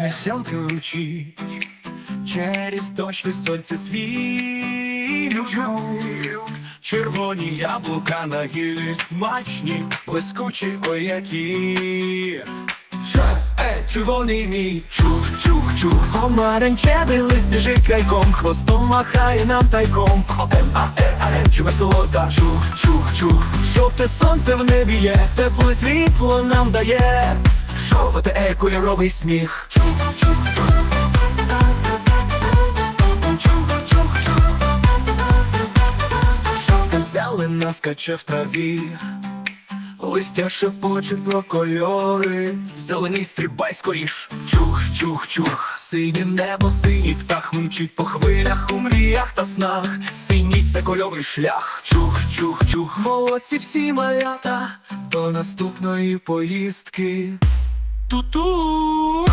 веселки вночі, через дощ сонце світить. Червоні яблука на гіллі смачні, блискучі ой які. Е, червоний мій, чух, чух, чух. Омаранчевий лист біжить крайком, хвостом махає нам тайком. Е, е, чи веселота, чух, чух, чух. Жовте сонце в небі є, тепле світло нам дає. Жовте е, кольоровий сміх. Зелена скаче в траві. Листя шепоче про кольори, зелений стрибай скоріш. Чух, чух, чух, синє небо, синій птах мчить по хвилях у мріях та снах. Синій це кольовий шлях. Чух, чух, чух, молодці всі малята до наступної поїздки. Ту-ту!